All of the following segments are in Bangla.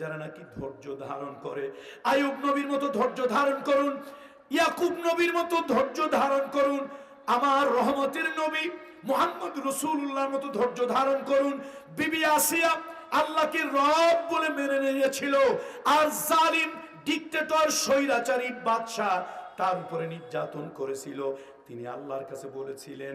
যারা নাকি ধৈর্য ধারণ করে। আয়ুব নবীর মতো ধৈর্য ধারণ করুন, ইয়াকুব নবীর মতো ধৈর্য ধারণ করুন, আমার রহমতের নবী মোহাম্মদ রসুল্লাহর মতো ধৈর্য ধারণ করুন। বিবি আসিয়া আল্লাহকে রব বলে মেনে নিয়েছিল, আর জালিম, ডিক্টেটর, স্বৈরাচারী, বাদশাহ তার উপরে নির্যাতন করেছিল। তিনি আল্লাহর কাছে বলেছিলেন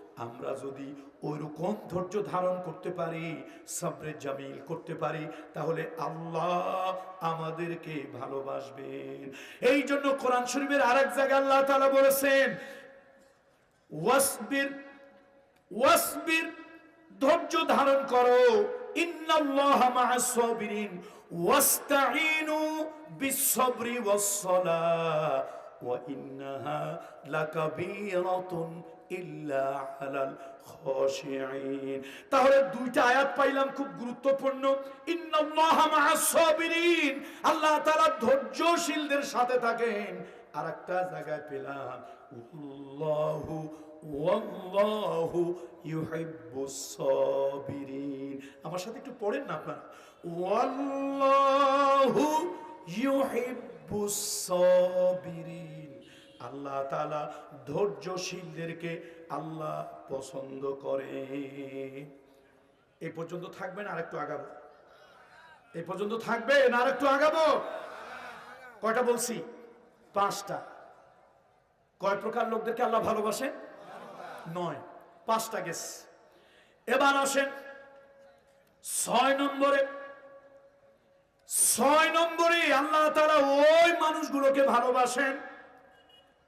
আমরা যদি ওইরকম ধৈর্য ধারণ করতে পারি সবরে জামিল করতে পারি, তাহলে আল্লাহ আমাদেরকে ভালোবাসবেন। এই জন্য কোরআন শরীফের আরেক জায়গায় আল্লাহ তাআলা বলেছেন, ওয়াসবির ওয়াসবির ধৈর্য ধারণ করো। ইন্নাল্লাহা ধৈর্যশীলদের সাথে থাকেন। আর একটা জায়গায় পেলাম। আমার সাথে একটু পড়েন না আপনারা? ওয়াল্লাহু ইউহিব্বুস সাবিরিন। আল্লাহ তাআলা ধৈর্যশীলদেরকে আল্লাহ পছন্দ করে। এই পর্যন্ত থাকবেন আর একটু আগাবো। এই পর্যন্ত থাকবেন আর একটু আগাবো। কয়টা বলছি? পাঁচটা। কয় প্রকার লোকদেরকে আল্লাহ ভালোবাসেন? নয়। পাঁচটা গেছে এবার আসেন ছয় নম্বরে। ছয় নম্বরে আল্লাহ তারা ওই মানুষগুলোকে ভালোবাসেন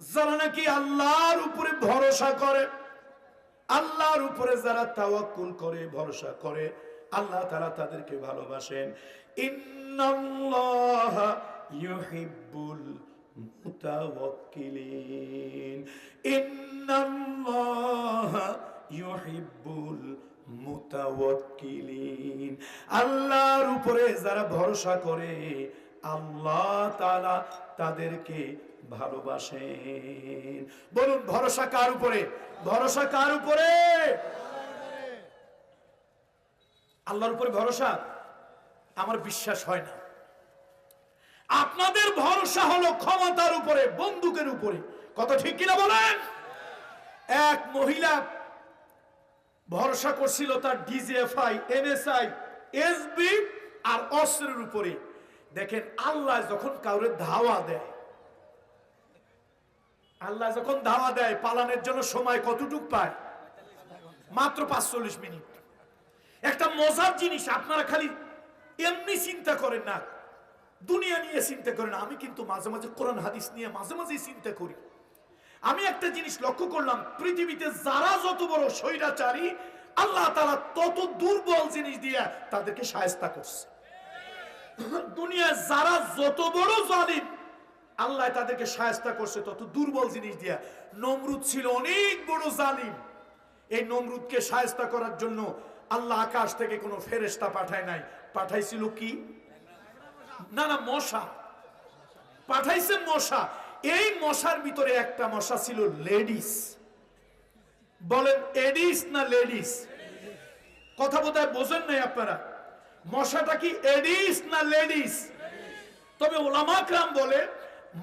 যারা নাকি আল্লাহর উপরে ভরসা করে, আল্লাহর উপরে যারা তাওয়াক্কুল করে, ভরসা করে, আল্লাহ তারা তাদেরকে ভালোবাসেন। ইন্নাল্লাহা ইউহিব্বুল মুতাওয়াক্কিলিন। ইন্নাল্লাহা ইউহিব্বুল মুতাওয়াক্কিলিন। আল্লাহর উপরে যারা ভরসা করে আল্লাহ তালা তাদেরকে ভালোবাসেন। বলুন, ভরসা কার উপরে? ভরসা কার উপরে? আল্লাহর উপরে ভরসা? আমার বিশ্বাস হয় না। আপনাদের ভরসা হলো ক্ষমতার উপরে, বন্দুকের উপরে। কত ঠিক কিনা বলেন? এক মহিলা ভরসা করছিল তার ডিজিএফআই এনএসআই, এসবি আর অস্ত্রের উপরে। দেখেন, আল্লাহ যখন কাউরে ধাওয়া দেয়, আল্লাহ যখন ধাওয়া দেয়, পালানের জন্য সময় কতটুক পায়? মাত্র পাঁচচল্লিশ মিনিট। একটা মজার জিনিস, আপনারা খালি এমনি চিন্তা করেন না, দুনিয়া নিয়ে চিন্তা করেন আমি কিন্তু মাঝে মাঝে কোরআন, হাদিস নিয়ে মাঝে মাঝে চিন্তা করি। আমি একটা জিনিস লক্ষ্য করলাম, পৃথিবীতে যারা যত বড় স্বৈরাচারী, আল্লাহ তারা তত দুর্বল জিনিস দিয়ে তাদেরকে সায়স্তা করছে। দুনিয়ায় যারা যত বড় জালিম, আল্লাহ তাদেরকে সায়স্তা করছে তত দুর্বল জিনিস দিয়া। নমরুদ ছিল অনেক বড় জালিম। এই নমরুদকে সায়স্তা করার জন্য আল্লাহ আকাশ থেকে কোনো ফেরেস্তা পাঠায় নাই। পাঠাইছিল কি? না না, মশা। পাঠাইছে মশা। এই মশার ভিতরে একটা মশা ছিল লেডিস। বলেন এডিস না লেডিস? কথা বোধ হয় বোঝেন নাই আপনারা। মশাটা কি এডিস না লেডিস? তবে ওলামাকরাম বলে,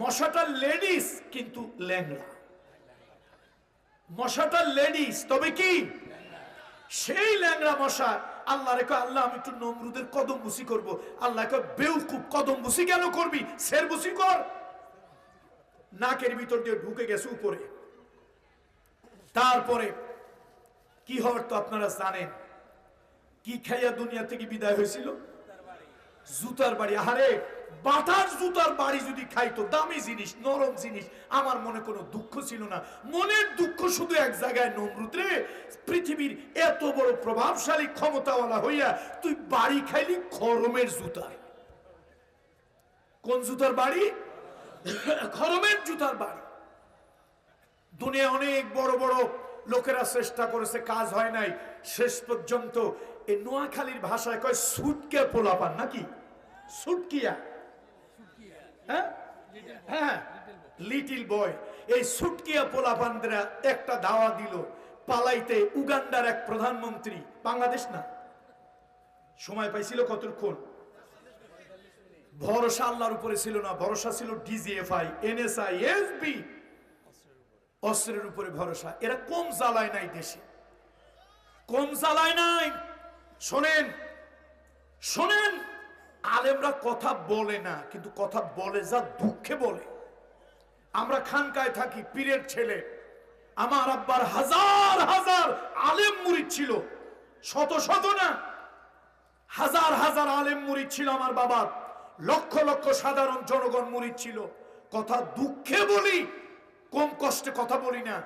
মশাটা লেডিস কিন্তু ল্যাংড়া। মশাটা লেডিস, তবে কি? সেই ল্যাংড়া মশা। আল্লাহ রেখো আল্লাহ, আমি একটু নমরুদের কদম বুসি করব। আল্লাহ বেউকুব কদম বুসি কেন করবি? সের বুসি কর। নাকের ভিতর দিয়ে ঢুকে গেছে উপরে। তারপরে কি হওয়ার তো আপনারা জানেন? কি খাইয়া দুনিয়া থেকে বিদায় হয়েছিল? জুতার বাড়ি। আরে বাটার জুতার বাড়ি যদি খাইতো, দামি জিনিস, নরম জিনিস, আমার মনে কোনো দুঃখ ছিল না। মনের দুঃখ শুধু এক জায়গায়, নমরুদ রে, পৃথিবীর এত বড় প্রভাবশালী ক্ষমতাওয়ালা হইয়া তুই বাড়ি খাইলি খরমের জুতার। কোন জুতার বাড়ি? খরমের জুতার বাড়ি। দুনিয়া অনেক বড় বড় লোকেরা চেষ্টা করেছে, কাজ হয় নাই। শেষ পর্যন্ত এই নোয়াখালীর ভাষায় কয়, সুটকে পোলাপান নাকি? সুটকিয়া। হ্যাঁ? হ্যাঁ লিটিল বয়। এই সুটকিয়া পোলাপানরা একটা দাওয়া দিল পালাইতে উগান্ডার এক প্রধানমন্ত্রী। বাংলাদেশ না? সময় পাইছিল কতক্ষণ? ভরসা আল্লাহর উপরে ছিল না, ভরসা ছিল ডিজিএফআই, এনএসআই, এসবি। অস্ত্রের উপরে ভরসা। এরা কম জ্বালায় নাই দেশে। কম জ্বালায় নাই। শোনেন শোনেন, আলেমরা কথা বলে না, কিন্তু কথা বলে যা দুঃখে বলে। আমরা খানকায় থাকি, পীরের ছেলে। আমার আব্বার হাজার হাজার আলেম মুরিদ ছিল। শত শত না, হাজার হাজার আলেম মুরিদ ছিল আমার বাবার। লক্ষ লক্ষ সাধারণ জনগণ মুরিদ ছিল। কথা দুঃখে বলি, কম কষ্টে কথা বলি না।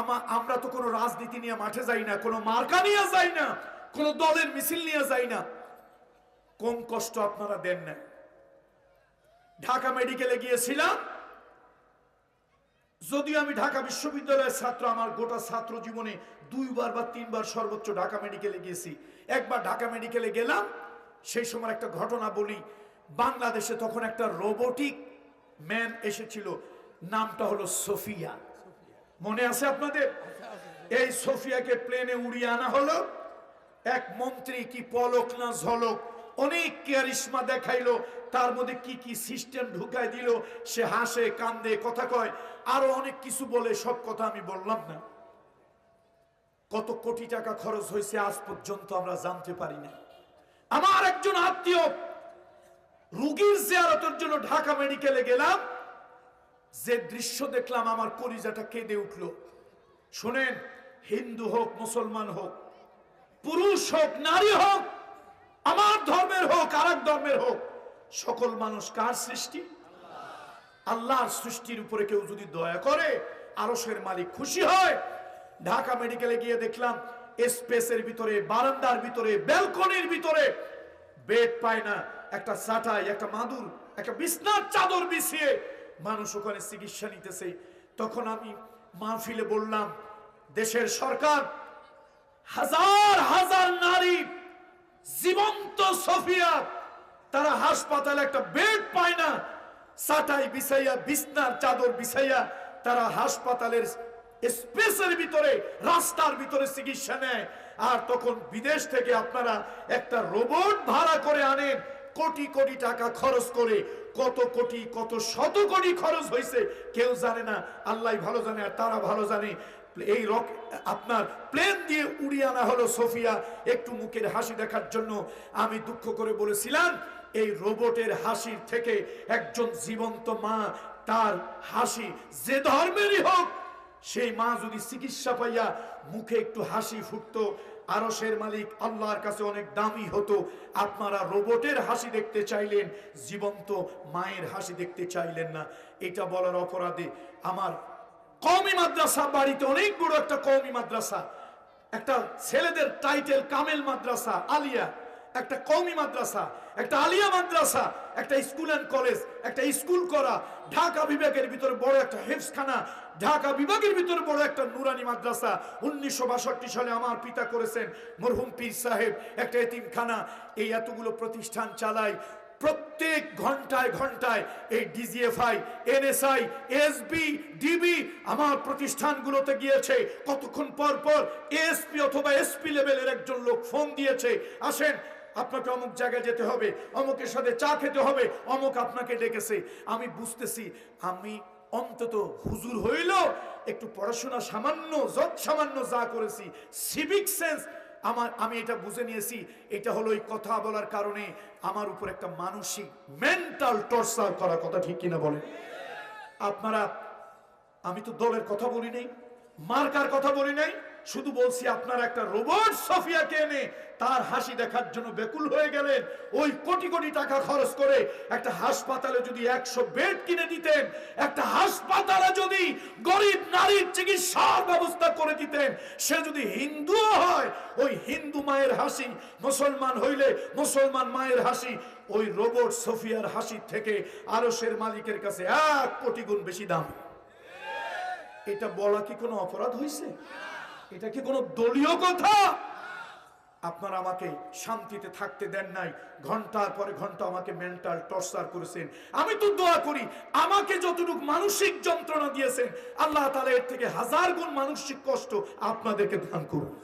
আমা আমরা তো কোনো রাজনীতি নিয়ে মাঠে যাই না, কোনো মার্কা নিয়ে যাই না। কোনো দলের মিছিল নিয়ে যাই না। কম কষ্ট আপনারা দেন না। ঢাকা মেডিকেলে গিয়েছিলাম। যদিও আমি ঢাকা বিশ্ববিদ্যালয়ের ছাত্র, আমার গোটা ছাত্র জীবনে দুইবার বা তিনবার সর্বোচ্চ ঢাকা মেডিকেলে গিয়েছি। একবার ঢাকা মেডিকেলে গেলাম, সেই সময় একটা ঘটনা বলি। বাংলাদেশে তখন একটা রোবোটিক ম্যান এসেছিল, নামটা হলো সোফিয়া। মনে আছে আপনাদের? এই সোফিয়াকে প্লেনে উড়িয়ে আনা হলো। এক মন্ত্রী কি পলক না ঝলক? অনেক কেয়ারিশমা দেখাইলো। তার মধ্যে কি কি সিস্টেম ঢুকাই দিল? সে হাসে, কান্দে, কথা কয়। আরও অনেক কিছু বলে, সব কথা আমি বললাম না। কত কোটি টাকা খরচ হয়েছে আজ পর্যন্ত আমরা জানতে পারি না। আমার একজন আত্মীয় রুগীর জিয়ারতের জন্য ঢাকা মেডিকেলে গেলাম। যে দৃশ্য দেখলাম, আমার কলিজাটা কেঁদে উঠল। শোনেন, হিন্দু হোক, মুসলমান হোক পুরুষ হোক, নারী হোক, আমার ধর্মের হোক আর ধর্মের হোক, সকল মানুষ কার সৃষ্টি? আল্লাহর সৃষ্টির উপরে কেউ যদি দয়া করে আরসের মালিক খুশি হয়। ঢাকা মেডিকেলে গিয়ে দেখলাম, স্পেসের ভিতরে, বারান্দার ভিতরে, ব্যালকনির ভিতরে বেড পায় না, একটা চাটাই, একটা মাদুর, একটা বিছনার চাদর বিছিয়ে মানুষ ওখানে চিকিৎসা নিতেছে। তখন আমি মাহফিলে বললাম, দেশের সরকার হাজার হাজার নারী জীবন্ত সফিয়া, তারা হাসপাতালে একটা বেড পায় না সাটাই বিছাইয়া, বিছনার চাদর বিছাইয়া তারা হাসপাতালের স্পেসের ভিতরে, রাস্তার ভিতরে চিকিৎসা নেয়। আর তখন বিদেশ থেকে আপনারা একটা রোবট ভাড়া করে আনেন, কোটি কোটি টাকা খরচ করে, কত কোটি, কত শত কোটি খরচ হয়েছে কেউ জানে না, আল্লাহ ভালো জানে আর তারা ভালো জানে। এই রক, আপনার প্লেন দিয়ে উড়িয়ে আনা হলো সোফিয়া। একটু মুখের হাসি দেখার জন্য আমি দুঃখ করে বলেছিলাম, এই রোবটের হাসির থেকে একজন জীবন্ত মা তার হাসি যে ধর্মেরই হোক, সেই মা যদি চিকিৎসা পাইয়া মুখে একটু হাসি ফুটতো আরসের মালিক আল্লাহর কাছে অনেক দামি হতো। আপনারা রোবটের হাসি দেখতে চাইলেন, জীবন্ত মায়ের হাসি দেখতে চাইলেন না। এটা বলার অপরাধে আমার কওমি মাদ্রাসা বাড়িতে অনেক বড় একটা কওমি মাদ্রাসা। একটা ছেলেদের টাইটেল কামেল মাদ্রাসা, আলিয়া। একটা কওমি মাদ্রাসা, একটা আলিয়া মাদ্রাসা, একটা স্কুল অ্যান্ড কলেজ একটা স্কুল করা। ঢাকা বিভাগের ভিতরে বড় একটা হেফসখানা ঢাকা বিভাগের ভিতরে বড় একটা নুরানি মাদ্রাসা। উনিশশো বাষট্টি সালে আমার পিতা করেছেন মরহুম পীর সাহেব একটা এতিমখানা। এই এতগুলো প্রতিষ্ঠান চালায় প্রত্যেক ঘন্টায় ঘন্টায় এই ডিজিএফআই এনএসআই এসবি ডিবি আমার প্রতিষ্ঠানগুলোতে গিয়েছে। কতক্ষণ পর পর এসপি অথবা এসপি লেভেলের একজন লোক ফোন দিয়েছে, আসেন, আপনাকে অমুক জায়গায় যেতে হবে, অমুকের সাথে চা খেতে হবে, অমুক আপনাকে ডেকেছে। আমি বুঝতেছি, আমি অন্তত হুজুর হইল একটু পড়াশোনা সামান্য, যত সামান্য যা করেছি সিভিক সেন্স আমার, আমি এটা বুঝে নিয়েছি, এটা হলো ওই কথা বলার কারণে আমার উপর একটা মানসিক মেন্টাল টর্চার করার কথা ঠিক কিনা বলেন। আপনারা, আমি তো দলের কথা বলি নাই, মার্কার কথা বলি নাই শুধু বলছি আপনার একটা রোবট সফিয়াকে এনে তার হাসি দেখার জন্য বেকুল হয়ে গেলেন। ওই কোটি কোটি টাকা খরচ করে একটা হাসপাতালে যদি একশো বেড কিনে দিতেন, একটা হাসপাতালে যদি গরিব নারীর চিকিৎসার ব্যবস্থা করে দিতেন, সে যদি হিন্দুও হয়, ওই হিন্দু মায়ের হাসি, মুসলমান হইলে মুসলমান মায়ের হাসি, ওই রোবট সফিয়ার হাসির থেকে আরসের মালিকের কাছে এক কোটি গুণ বেশি দাম। এটা বলা কি কোনো অপরাধ হয়েছে এটা কি কোনো দলীয় কথা? আপনারা আমাকে শান্তিতে থাকতে দেন নাই। ঘণ্টার পরে ঘণ্টা আমাকে মেন্টাল টর্চার করেছেন। আমি তো দোয়া করি, আমাকে যতটুকু মানসিক যন্ত্রণা দিয়েছেন, আল্লাহ তালা এর থেকে হাজার গুণ মানসিক কষ্ট আপনাদেরকে দান করুন।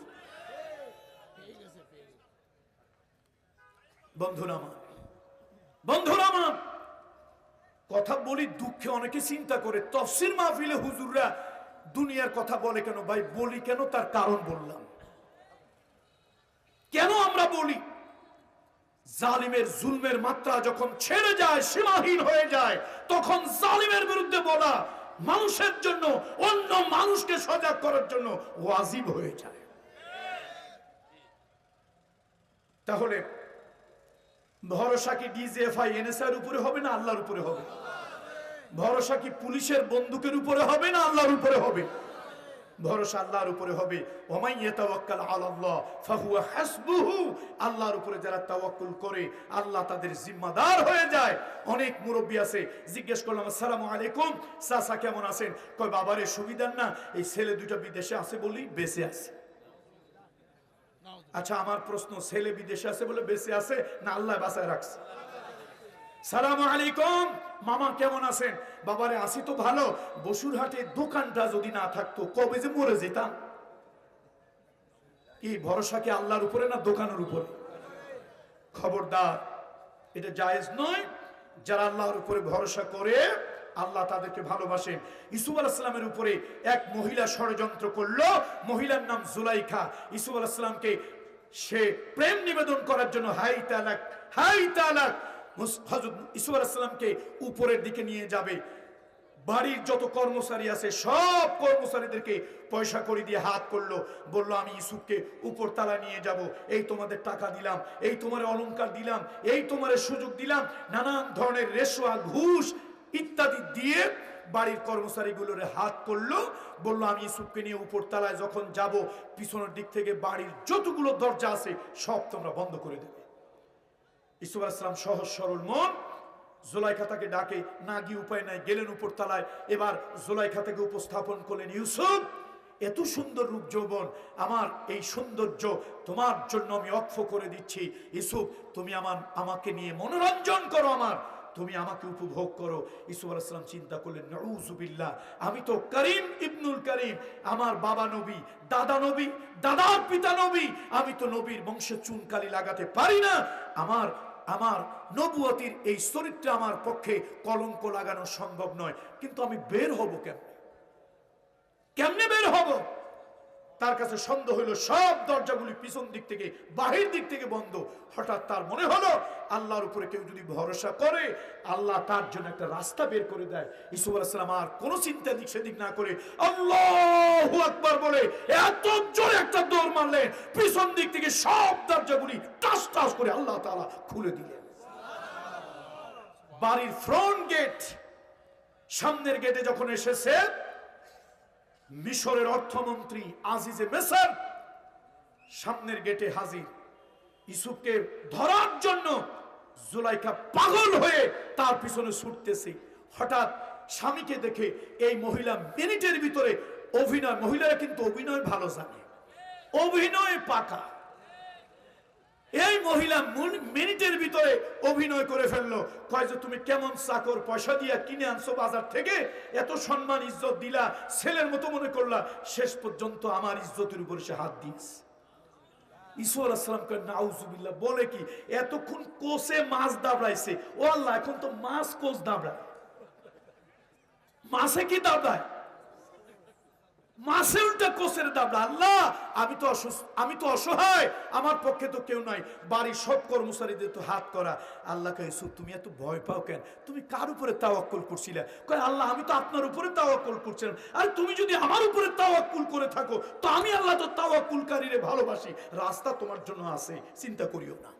বন্ধুরা আমার, কথা বলি দুঃখে অনেকে চিন্তা করে, তফসির মাহফিলে হুজুররা দুনিয়ার কথা বলে কেন ভাই? বলি কেন? তার কারণ বললাম। কেন আমরা বলি? জালিমের জুলমের মাত্রা যখন ছেড়ে যায়, সীমাহীন হয়ে যায়, তখন জালিমের বিরুদ্ধে বলা মানুষের জন্য, অন্য মানুষকে সজাগ করার জন্য ওয়াজিব হয়ে যায়। তাহলে ভরসা কি ডিজিএফআই এনএসআর উপরে হবে না আল্লাহর উপরে হবে? ভরসা কি পুলিশের বন্দুকের উপরে হবে না আল্লাহর উপরে হবে? ভরসা আল্লাহর উপরে হবে। আল্লাহর উপরে যারা তাওয়াক্কুল করে, আল্লাহ তাদের জিম্মাদার হয়ে যায়। অনেক মুরব্বী আছে, জিজ্ঞেস করলাম, আসসালামু আলাইকুম, চাচা কেমন আছেন? কয়, বাবারে, সুবিধার না, এই ছেলে দুটো বিদেশে আছে বলেই বেঁচে আছে। আচ্ছা আমার প্রশ্ন, ছেলে বিদেশে আছে বলে বেঁচে আছে না আল্লাহ বাসায় রাখছে? সালাম আলাইকুম। মামা, কেমন আছেন? বাবারে, আসি তো ভালো। বসুরহাটে দোকানটা যদি না থাকতো, কবে যে মরে যেতাম? কি ভরসা কি আল্লাহর উপরে না দোকানের উপরে? খবরদার, এটা জায়েজ নয়। যারা আল্লাহর উপরে ভরসা করে, আল্লাহ তাদেরকে ভালোবাসেন। ইসুফ আলাহিসামের উপরে এক মহিলা ষড়যন্ত্র করল। মহিলার নাম জুলাইখা। ইসুফ আলাহিসামকে সে প্রেম নিবেদন করার জন্য হাই তালাক হাই তালাক হজরত ইসুফ আলাহিসামকে উপরের দিকে নিয়ে যাবে। বাড়ির যত কর্মচারী আছে, সব কর্মচারীদেরকে পয়সা করে দিয়ে হাত করল। বলল, আমি ইসুফকে উপর তালা নিয়ে যাব। এই তোমাদের টাকা দিলাম, এই তোমার অলংকার দিলাম, এই তোমার সুযোগ দিলাম, নানান ধরনের রেশোয়া, ঘুষ ইত্যাদি দিয়ে বাড়ির কর্মচারীগুলোর হাত করল। বলল, আমি ইসুফকে নিয়ে উপর তালায় যখন যাব, পিছনের দিক থেকে বাড়ির যতগুলো দরজা আছে, সব তোমরা বন্ধ করে দেবে। ইসুফ আসলাম সহজ সরল মন। জোলাইখা তাকে ডাকে, না গিয়ে উপায় নাই, গেলেন উপর তালায় এবার জোলাইখা থেকে উপস্থাপন করলেন ইউসুফ। এত সুন্দর রূপ যৌবন, আমার এই সৌন্দর্য তোমার জন্য আমি অক্ষ করে দিচ্ছি। ইসুফ তুমি আমার, আমাকে নিয়ে মনোরঞ্জন করো আমার। তুমি আমাকে উপভোগ করো। ইসুফ আলাইসালাম চিন্তা করলেন নউজুবিল্লাহ আমি তো করিম ইবনুল করিম, আমার বাবা নবী, দাদা নবী, দাদার পিতা নবী, আমি তো নবীর বংশে চুনকালি লাগাতে পারি না। আমার আমার নবুয়তির এই চরিত্রে আমার পক্ষে কলঙ্ক লাগানো সম্ভব নয়। কিন্তু আমি বের হব কেমনে? কেমনে বের হব? তার কাছে সন্দেহ হইল, সব দরজাগুলি পিছন দিক থেকে, বাহির দিক থেকে বন্ধ। হঠাৎ তার মনে হলো, আল্লাহর উপরে কেউ যদি ভরসা করে, আল্লাহ তার জন্য একটা রাস্তা বের করে দেয়। ইসুফ আলাইসালাম আর কোনো চিন্তা দিক সেদিক না করে আল্লাহু আকবার বলে, এত জোরে একটা দৌড় মারলেন। পিছন দিক থেকে সব দরজাগুলি টাস টাস করে আল্লাহ তাআলা খুলে দিলেন। বাড়ির ফ্রন্ট গেট সামনের গেটে যখন এসেছে মিশরের অর্থমন্ত্রী আজিজে মেসার সামনের গেটে হাজির। ইসুফকে ধরার জন্য জুলাইকা পাগল হয়ে তার পিছনে ছুটতেছে। হঠাৎ স্বামীকে দেখে এই মহিলা মিনিটের ভিতরে অভিনয়, মহিলারা কিন্তু অভিনয় ভালো জানে। অভিনয় পাকা। এই মহিলা মিনিটের ভিতরে অভিনয় করে ফেলল। কয় যে, তুমি কেমন চাকর? পয়সা দিয়া কিনে আনছো বাজার থেকে? এত সম্মান ইজ্জত দিলা, ছেলের মতো মনে করলা, শেষ পর্যন্ত আমার ইজ্জতের উপর সে হাত দিয়েছে ঈশ্বর আসলাম নাউজুবিল্লাহ। বলে কি, এতক্ষণ কোষে মাছ দাবড়াইছে। ও আল্লাহ, এখন তো মাছ কোষ দাবড়ায়। মাছে কি দাবড়ায়? মাসে উল্টা দাবড়া আল্লাহ, আমি তো আমি তো অসহায়, আমার পক্ষে তো কেউ নাই। বাড়ির সব কর্মচারীদের তো হাত করা। আল্লাহ কাইসু তুমি এত ভয় পাও কেন? তুমি কার উপরে তাওয়াক্কুল করছিলে? কয়, আল্লাহ, আমি তো আপনার উপরে তাওয়াক্কুল করছিলাম। আর, তুমি যদি আমার উপরে তাওয়াক্কুল করে থাকো, তো আমি আল্লাহ তো তাওয়াক্কুলকারীরে ভালোবাসি। রাস্তা তোমার জন্য আছে, চিন্তা করিও না।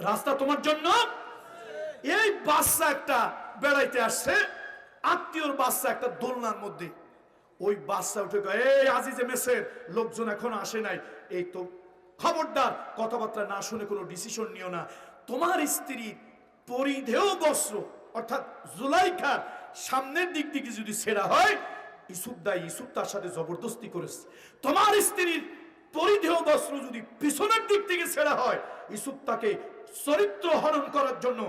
রাস্তা তোমার জন্য? এই বাচ্চা একটা বেড়াইতে আসছে, আত্মীয়র বাচ্চা একটা দোলনার মধ্যে। ওই বাচ্চা উঠে এই আজিজে মেসের, লোকজন এখন আসে নাই। এই তো খবরদার, কথাবার্তা না শুনে কোনো ডিসিশন নিও না। তোমার স্ত্রী পরিধেয় বস্ত্র, অর্থাৎ জুলাইখার, সামনের দিক দিকে যদি ছেঁড়া হয়, ইসুফ দাই, ইসুফ তার সাথে জবরদস্তি করেছে। তোমার স্ত্রীর পরিধেয় বস্ত্র যদি পিছনের দিক থেকে ছেড়া হয়, ইসুফ তাকে চরিত্র হরণ করার জন্য,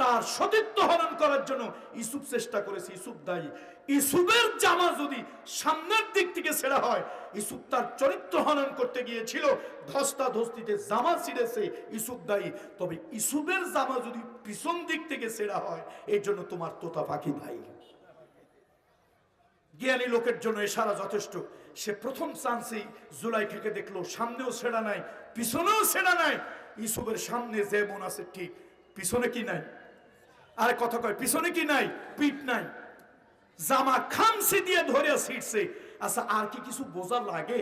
তার সতীত্ব হরণ করার জন্য ইসুফ চেষ্টা করেছে। ইসুফ দায়ী ইসুফের জামা যদি সামনের দিক থেকে ছেড়া হয়, ইসুফ তার চরিত্র হনন করতে গিয়েছিল। ধস্তা ধস্তিতে জামা ছিঁড়েছে ইসুফ দায়ী। তবে ইসুবের জামা যদি পিছন দিক থেকে ছেড়া হয় এই জন্য তোমার তোতা পাখি ভাই জ্ঞানী লোকের জন্য এশারা যথেষ্ট। সে প্রথম চান্সেই জুলাইখাকে দেখল, সামনেও ছেড়া নাই, পিছনেও ছেড়া নাই। ইসুবের সামনে যে মন আছে ঠিক, পিছনে কি নাই? আরে কথা কয়, পিছনে কি নাই? পিঠ নাই। জামা খামসি দিয়ে ধরে ছিটছে। আচ্ছা আর কি কিছু বোঝা লাগে?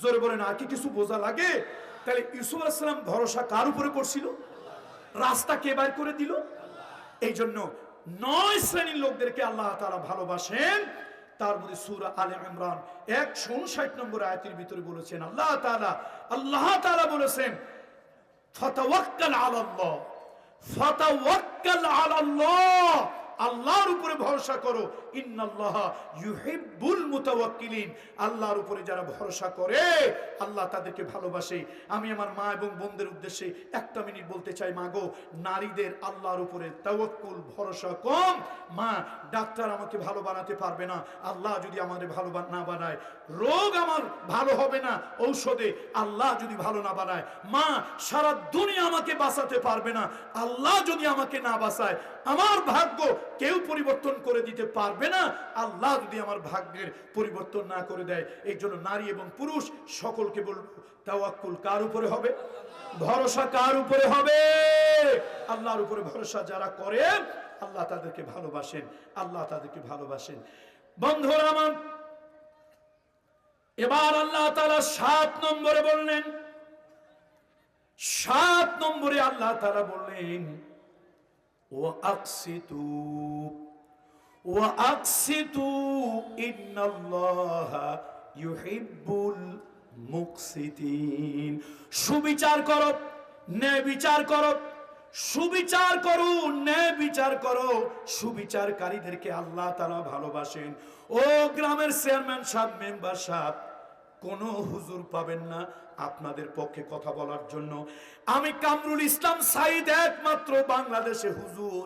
জোরে বলেন, আর কি কিছু বোঝা লাগে? তাহলে ইসুফ আসসালাম ভরসা কার উপরে করছিল? রাস্তা কে বার করে দিল? এই জন্য নয় শ্রেণির লোকদেরকে আল্লাহ তারা ভালোবাসেন। তার মধ্যে সুরা আলে ইমরান একশো উনষাট নম্বর আয়াতের ভিতরে বলেছেন, আল্লাহ তালা আল্লাহ তাআলা বলেছেন, ফাতাওয়াক্কাল আলাল্লাহ ফাতাওয়াক্কাল আলাল্লাহ। আল্লাহর উপরে ভরসা করো। ইন্নাল্লাহ ইউহিব্বুল মুতাওয়াক্কিলিন। আল্লাহর উপরে যারা ভরসা করে, আল্লাহ তাদেরকে ভালোবাসে। আমি আমার মা এবং বোনদের উদ্দেশ্যে একটা মিনিট বলতে চাই, মা গো, নারীদের আল্লাহর উপরে তাওয়াক্কুল ভরসা কম। মা, ডাক্তার আমাকে ভালো বানাতে পারবে না। আল্লাহ যদি আমাদের ভালো না বানায়, রোগ আমার ভালো হবে না ঔষধে। আল্লাহ যদি ভালো না বানায়, মা, সারা দুনিয়া আমাকে বাঁচাতে পারবে না। আল্লাহ যদি আমাকে না বাঁচায় আমার ভাগ্য কেউ পরিবর্তন করে দিতে পারবে না। আল্লাহ যদি আমার ভাগ্যের পরিবর্তন না করে দেয়, এই জন্য নারী এবং পুরুষ সকলকে বলব, তাওয়াক্কুল কার উপরে হবে? ভরসা কার উপরে হবে? আল্লাহর উপরে ভরসা যারা করে, আল্লাহ তাদেরকে ভালোবাসেন, আল্লাহ তাদেরকে ভালোবাসেন। বন্ধুরা আমার, এবার আল্লাহ তারা সাত নম্বরে বললেন, সাত নম্বরে আল্লাহ তারা বললেন আকসিতু ও আকসিতু ইন্নাল্লাহ ইউহিব্বুল মুকসিতিন সুবিচার করো, ন্যায় বিচার করো, সুবিচার করো, ন্যায় বিচার করো। সুবিচারকারীদেরকে আল্লাহ তাআলা ভালোবাসেন। ও গ্রামের চেয়ারম্যান সাহেব, মেম্বার সাহেব কোনো হুজুর পাবেন না আপনাদের পক্ষে কথা বলার জন্য। আমি কামরুল ইসলাম সাইদ একমাত্র বাংলাদেশে হুজুর,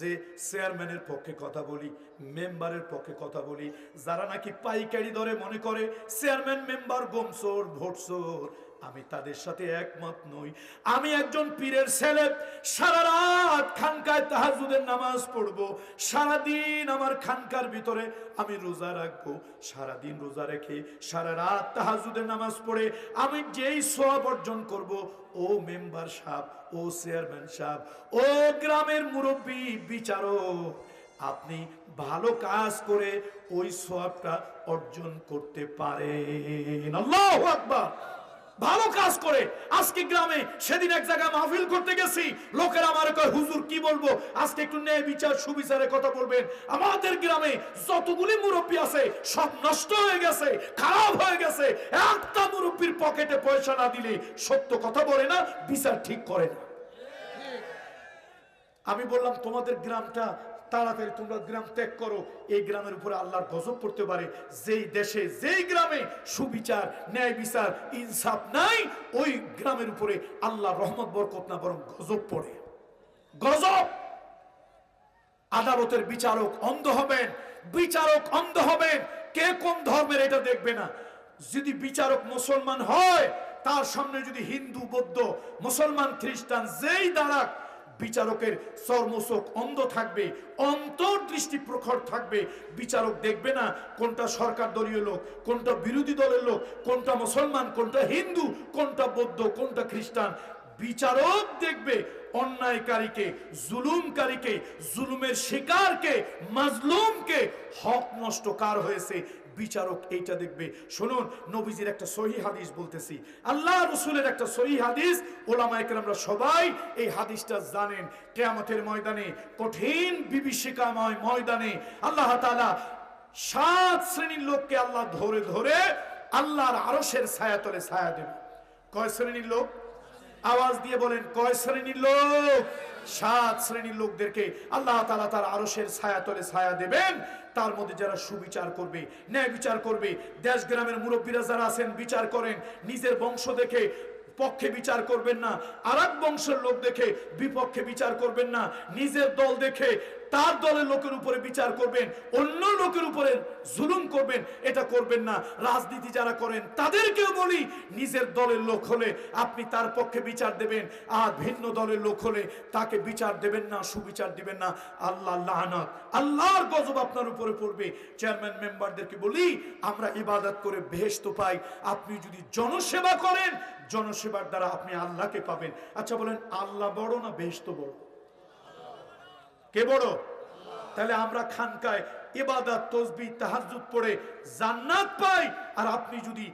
যে চেয়ারম্যানের পক্ষে কথা বলি, মেম্বারের পক্ষে কথা বলি। যারা নাকি পাইকারি দরে মনে করে, চেয়ারম্যান, মেম্বার, গোমসোর, ভোটসোর আমি তাদের সাথে একমত নই। আমি একজন পীরের ছেলে। সারা রাত খানকায় তাহাজুদের নামাজ পড়ব। সারাদিন আমার খানকার ভিতরে আমি রোজা রাখব। সারাদিন রোজা রেখে সারা রাত তাহাজুদের নামাজ পড়ে আমি যেই সব অর্জন করব, ও মেম্বার সাহেব, ও চেয়ারম্যান সাহেব, ও গ্রামের মুরব্বী, বিচারক, আপনি ভালো কাজ করে ওই সবটা অর্জন করতে পারেন। ভালো কাজ করে। আজকে গ্রামে সেদিন এক জায়গায় মাহফিল করতে গেছি। লোকেরা আমার কয়, হুজুর, কি বলব? আজকে একটু ন্যায় বিচার, সুবিচারের কথা বলবেন। আমাদের গ্রামে যতগুলি মুরব্বী আছে, সব নষ্ট হয়ে গেছে, খারাপ হয়ে গেছে। একটা মুরব্বীর পকেটে পয়সা না দিলে সত্য কথা বলে না, বিচার ঠিক করে না। আমি বললাম, তোমাদের গ্রামটা তাড়াতাড়ি তোমরা গ্রাম ত্যাগ করো। এই গ্রামের উপরে আল্লাহর গজব পড়তে পারে। যেই দেশে, যেই গ্রামে সুবিচার, ন্যায় বিচার, ইনসাফ নাই, ওই গ্রামের উপরে আল্লাহ রহমত, বরকত না, বরং গজব পড়ে। গজব! আদালতের বিচারক অন্ধ হবেন। বিচারক অন্ধ হবেন। কে কোন ধর্মের এটা দেখবে না। যদি বিচারক মুসলমান হয়, তার সামনে যদি হিন্দু, বৌদ্ধ, মুসলমান, খ্রিস্টান যেই দাঁড়াক বিচারকের চর্মচোখ অন্ধ থাকবে, অন্তর্দৃষ্টি প্রখর থাকবে। বিচারক দেখবে না কোনটা সরকার দলীয় লোক, কোনটা বিরোধী দলের লোক, কোনটা মুসলমান, কোনটা হিন্দু, কোনটা বৌদ্ধ, কোনটা খ্রিস্টান। বিচারক দেখবে অন্যায়কারীকে, জুলুমকারীকে, জুলুমের শিকারকে, মাজলুমকে হক নষ্ট কার হয়েছে? বিচারক এইটা দেখবে। শুনুন, নবীজির একটা সহি হাদিস বলতেছি। আল্লাহ রসুলের একটা সহি হাদিস ওলামাইকের আমরা সবাই এই হাদিসটা জানেন। কেয়ামতের ময়দানে, কঠিন বিভীষিকাময় ময়দানে আল্লাহ তাআলা সাত শ্রেণির লোককে আল্লাহ ধরে ধরে আল্লাহর আরসের ছায়া তলে ছায়া দেবে কয় শ্রেণির লোক? আওয়াজ দিয়ে বলেন, কয় শ্রেণির লোক? সাত শ্রেণির লোকদেরকে আল্লাহ তালা তার আরশের ছায়া তলে ছায়া দেবেন। তার মধ্যে যারা সুবিচার করবে, ন্যায় বিচার করবে, দেশ গ্রামের মুরব্বীরা যারা আছেন, বিচার করেন, নিজের বংশ দেখে পক্ষে বিচার করবেন না আর বংশের লোক দেখে বিপক্ষে বিচার করবেন না, নিজের দল দেখে তার দলের লোকের উপরে বিচার করবেন, অন্য লোকের উপরে জুলুম করবেন, এটা করবেন না। রাজনীতি যারা করেন, তাদেরকেও বলি, নিজের দলের লোক হলে আপনি তার পক্ষে বিচার দেবেন, আর ভিন্ন দলের লোক হলে তাকে বিচার দেবেন না, সুবিচার দিবেন না। আল্লাহ লাহানাত। আল্লাহর গজব আপনার উপরে পড়বে। চেয়ারম্যান, মেম্বারদেরকে বলি, আমরা ইবাদত করে বেহেস্ত পাই। আপনি যদি জনসেবা করেন, জনসেবার দ্বারা আপনি আল্লাহকে পাবেন। আচ্ছা বলেন, আল্লাহ বড় না বেহেস্ত বড়? কে বড়? তাহলে আমরা খানকায় ইবাদত, তসবি, তাহাজ্জুদ পড়ে জান্নাত পাই। আর আপনি যদি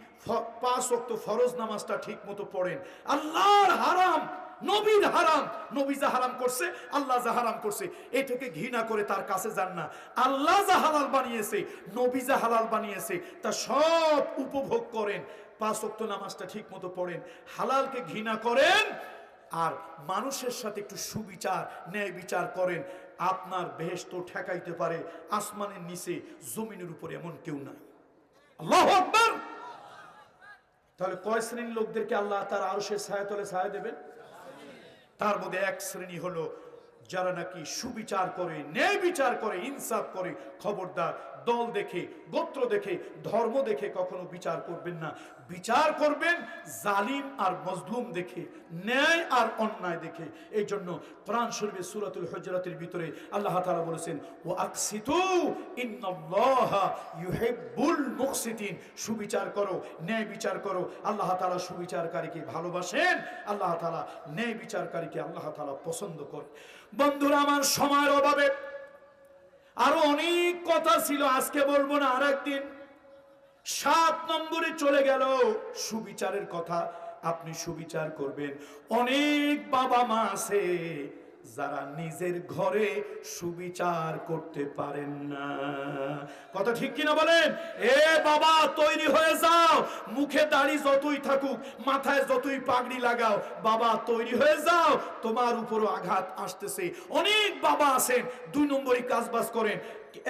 পাঁচ ওয়াক্ত ফরজ নামাজটা ঠিক মতো পড়েন, আল্লাহর হারাম, নবীর হারাম, নবী যা হারাম করছে, আল্লাহ যা হারাম করছে, এটাকে ঘৃণা করে তার কাছে যান না। আল্লাহ যা হালাল বানিয়েছে, নবী যা হালাল বানিয়েছে, তা সব উপভোগ করেন। পাঁচ ওয়াক্ত নামাজটা ঠিক মতো পড়েন, হালালকে ঘৃণা করেন, আর মানুষের সাথে একটু সুবিচার, ন্যায় বিচার করেন। আপনার বেহেস্ত ঠেকাইতে পারে, আসমানের নিচে, জমিনের উপরে এমন কেউ নাই। তাহলে কয় শ্রেণির লোকদেরকে আল্লাহ তার আরও সে ছায়াতলে ছায়া দেবেন? তার মধ্যে এক শ্রেণি হলো যারা নাকি সুবিচার করে, ন্যায় বিচার করে, ইনসাফ করে, খবরদার, দল দেখে, গোত্র দেখে, ধর্ম দেখে কখনো বিচার করবেন না। বিচার করবেন জালিম আর মজলুম দেখে, ন্যায় আর অন্যায় দেখে। এই জন্য কোরআন শরীফের সূরাতুল হুজরাতের ভিতরে আল্লাহ তাআলা বলেছেন ও আকসিতু সুবিচার করো, ন্যায় বিচার করো। আল্লাহ তাআলা সুবিচারকারীকে ভালোবাসেন, আল্লাহ তালা ন্যায় বিচারকারীকে আল্লাহ তালা পছন্দ করে। বন্ধুরা, আমার সময়ের অভাবে আরও অনেক কথা ছিল, আজকে বলব না আর একদিন সাত নম্বরে চলে গেল। সুবিচারের কথা আপনি সুবিচার করবেন। অনেক বাবা মা আছে যারা নিজের ঘরে সুবিচার করতে পারেন না। কথা ঠিক কিনা বলেন? এ বাবা, তৈরি হয়ে যাও। মুখে দাড়ি যতই থাকুক, মাথায় যতই পাগড়ি লাগাও, বাবা, তৈরি হয়ে যাও। তোমার উপরও আঘাত আসতেছে। অনেক বাবা আছেন, দুই নম্বরই কাজবাজ করেন।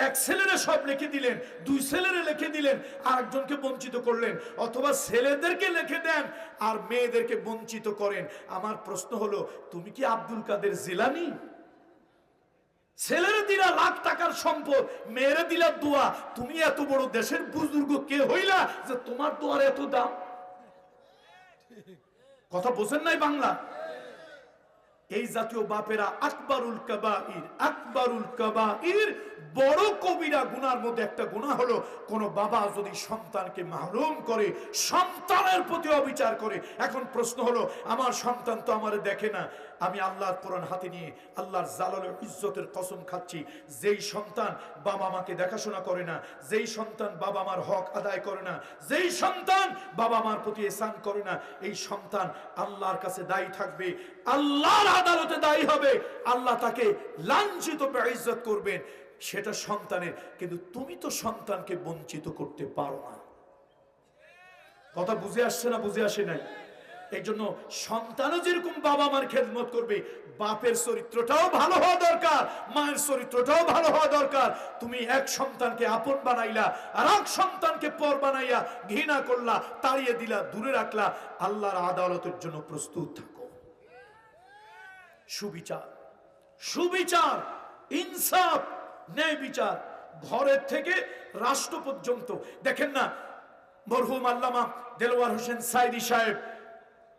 এক ছেলেরে সব লিখে দিলেন, দুই ছেলেরে লিখে দিলেন আর একজনকে বঞ্চিত করলেন, অথবা ছেলেদেরকে লিখে দেন আর মেয়েদেরকে বঞ্চিত করেন। আমার প্রশ্ন হলো, তুমি কি আব্দুল কাদের জিলানি? ছেলেরে দিলা লাখ টাকার সম্পদ, মেয়েরে দিলা দোয়া, তুমি এত বড় দেশের বুজুর্গ কে হইলা যে তোমার দোয়ার এত দাম? কথা বোঝেন নাই বাংলা? এই জাতীয় বাপেরা আকবরুল কাবাইর আকবরুল কাবাইর বড় কবিরা গুনার মধ্যে একটা গুনাহ হলো, কোন বাবা যদি সন্তানকে মাহরুম করে, সন্তানের প্রতি অবিচার করে, এখন প্রশ্ন হলো, আমার সন্তান তো আমার দেখে না আমি আল্লাহর কোরআন হাতে নিয়ে আল্লাহর জালালের ইজ্জতের কসম খাচ্ছি। যেই সন্তান বাবা মাকে দেখাশোনা করে না, যেই সন্তান বাবা মার হক আদায় করে না, যেই সন্তান বাবা মার প্রতি এসান করে না, এই সন্তান আল্লাহর কাছে দায়ী থাকবে। আল্লাহর আদালতে দায়ী হবে। আল্লাহ তাকে লাঞ্ছিত ইজ্জত করবেন। সেটা সন্তানের, কিন্তু তুমি তো সন্তানকে বঞ্চিত করতে পারো না। কথা বুঝে আসছে না বুঝে আসে নাই? এই জন্য সন্তানও যেরকম বাবা মার খেদমত করবে, বাপের চরিত্রটাও ভালো হওয়া দরকার, মায়ের চরিত্রটাও ভালো হওয়া দরকার। তুমি এক সন্তানকে আপন বানাইলা, আর এক সন্তানকে পর বানাইয়া ঘৃণা করলা, তাড়িয়ে দিলা, দূরে রাখলা, আল্লাহর আদালতের জন্য প্রস্তুত থাকো। সুবিচার সুবিচার, ইনসাফ, ন্যায় বিচার, ঘরের থেকে রাষ্ট্র পর্যন্ত। দেখেন না, মরহুম আল্লামা দেলোয়ার হোসেন সাইদি সাহেব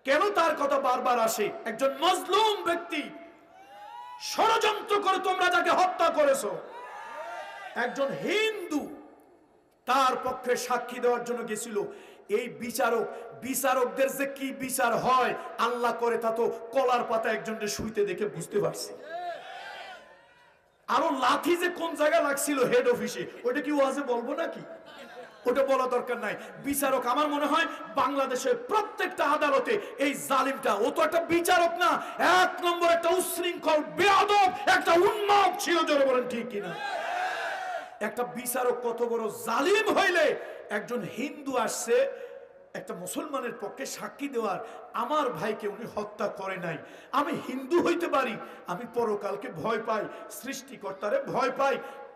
কেন তার কথা বারবার আসে? একজন মজলুম ব্যক্তি। ষড়যন্ত্র করে তোমরা যাকে হত্যা করেছ। একজন হিন্দু তার পক্ষে সাক্ষী দেওয়ার জন্য গেছিল। এই বিচারক, বিচারকদের যে কি বিচার হয়, আল্লাহ করে তা তো কলার পাতা একজনকে শুইতে দেখে বুঝতে পারছি। আরও লাথি যে কোন জায়গায় লাগছিল হেড অফিসে ওটা কি ওয়াজে বলব নাকি? ওটা বলা দরকার নাই। বিচারক, আমার মনে হয় বাংলাদেশের প্রত্যেকটা আদালতে এই জালিমটা, ও তো একটা বিচারক না, এক নম্বর একটা উশৃঙ্খল, বেয়াদব, একটা উন্মাদ ছিল, জোরে বলেন ঠিক কিনা। একটা বিচারক কত বড় জালিম হইলে একজন হিন্দু আসছে, একটা মুসলমানের পক্ষে সাক্ষী দেওয়ার, আমার ভাইকে উনি হত্যা করে নাই। আমি হিন্দু হইতে পারি, আমি পরকালকে ভয় পাই, সৃষ্টিকর্তারে ভয় পাই,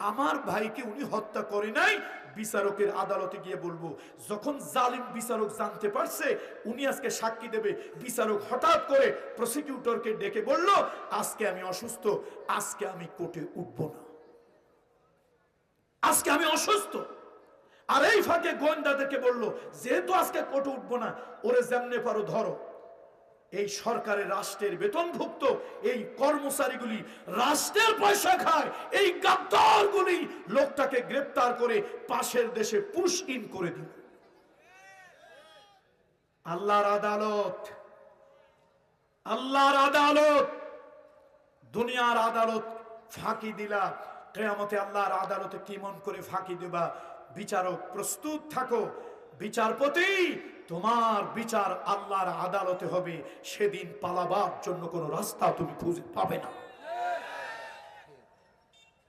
আমার ভাইকে উনি হত্যা করে নাই বিচারকের আদালতে গিয়ে বলব, যখন জালিম বিচারক জানতে পারছে, উনি আজকে সাক্ষী দেবে। বিচারক হঠাৎ করে প্রসিকিউটরকে ডেকে বলল, আজকে আমি অসুস্থ, আজকে আমি কোর্টে উঠব না। আজকে আমি অসুস্থ। আর এই ফাঁকে গোয়েন্দাদেরকে বলল, যেহেতু আজকে কোর্টে উঠবো না, ওরে যেমনে পারো ধরো। এই সরকারের রাষ্ট্রের বেতনভুক্ত এই কর্মচারীগুলি রাষ্ট্রের পয়সা খায়, এই গাদ্দারগুলি লোকটাকে গ্রেপ্তার করে পাশের দেশে পুশ ইন করে দিল। আল্লাহর আদালত আল্লাহর আদালত, দুনিয়ার আদালত ফাঁকি দিলা, কেয়ামতে আল্লাহর আদালতে কি মন করে ফাঁকি দেবা? বিচারক, প্রস্তুত থাকো। বিচারপতি তোমার বিচার আল্লাহর আদালতে হবে। সেদিন পালাবার জন্য কোনো রাস্তা তুমি খুঁজে পাবে না।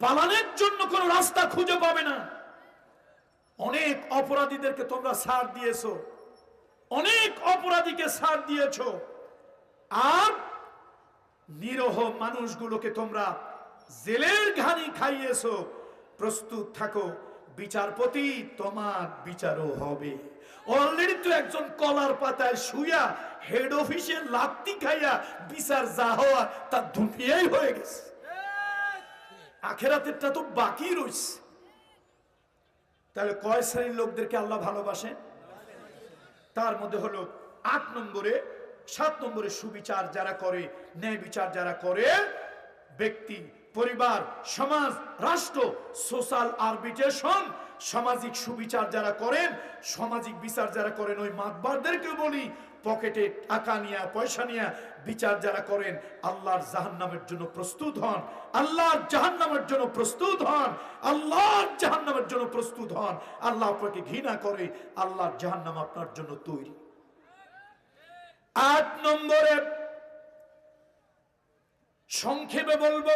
পালানোর জন্য কোনো রাস্তা খুঁজে পাবে না। অনেক অপরাধীদেরকে তোমরা সার দিয়েছ। অনেক অপরাধীকে সার দিয়েছ। আর নিরহ মানুষগুলোকে তোমরা জেলের ঘানি খাইয়েছো। প্রস্তুত থাকো। বিচারপতি, তোমার বিচারও হবে। অলরেডি তো একজন কলার পাতায় শুয়া হেড অফিসে লাত্তি খাইয়া বিচার যা হওয়া, তা দুনিয়াই হয়ে গেছে। আখেরাতেরটা তো বাকি রয়েছে তাহলে কয় শ্রেণির লোকদেরকে আল্লাহ ভালোবাসেন? তার মধ্যে হলো আট নম্বরে, সাত নম্বরে সুবিচার যারা করে, ন্যায় বিচার যারা করে, ব্যক্তি পরিবার, সমাজ, রাষ্ট্র, সোশ্যাল আরবিটেশন, সামাজিক সুবিচার যারা করেন, সামাজিক বিচার যারা করেন, ওই মাতবারদেরকে বলি, পকেটে টাকা নিয়ে, পয়সা নিয়ে বিচার যারা করেন, আল্লাহর জাহান্নামের জন্য প্রস্তুত হন। আল্লাহর জাহান্নামের জন্য প্রস্তুত হন। আল্লাহর জাহান্নামের জন্য প্রস্তুত হন। আল্লাহ আপনাকে ঘৃণা করে, আল্লাহর জাহান্নাম আপনার জন্য তৈরি। আট নম্বরে সংক্ষেপে বলব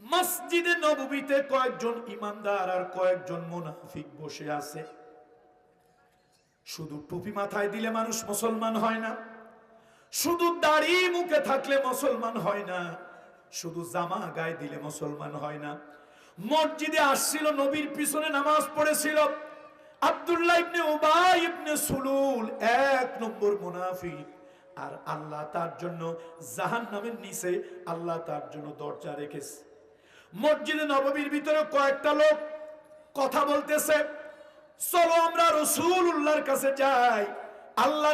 মসজিদে নববীতে কয়েকজন ইমানদার আর কয়েকজন মুনাফিক বসে আছে। শুধু টুপি মাথায় দিলে মানুষ মুসলমান হয় না, শুধু দাড়ি মুখে থাকলে মুসলমান হয় না, শুধু জামা গায়ে দিলে মুসলমান হয় না। মসজিদে আসছিল, নবীর পিছনে নামাজ পড়েছিল। আব্দুল্লাহ ইবনে উবাই ইবনে সুলুল এক নম্বর মুনাফিক। আর আল্লাহ তার জন্য জাহান্নামের নিচে আল্লাহ তার জন্য দরজা রেখেছে। মসজিদে নবমীর ভিতরে কয়েকটা লোক কথা বলতেছে চলো আমরা রসুল উল্লাহর কাছে যাই আল্লাহ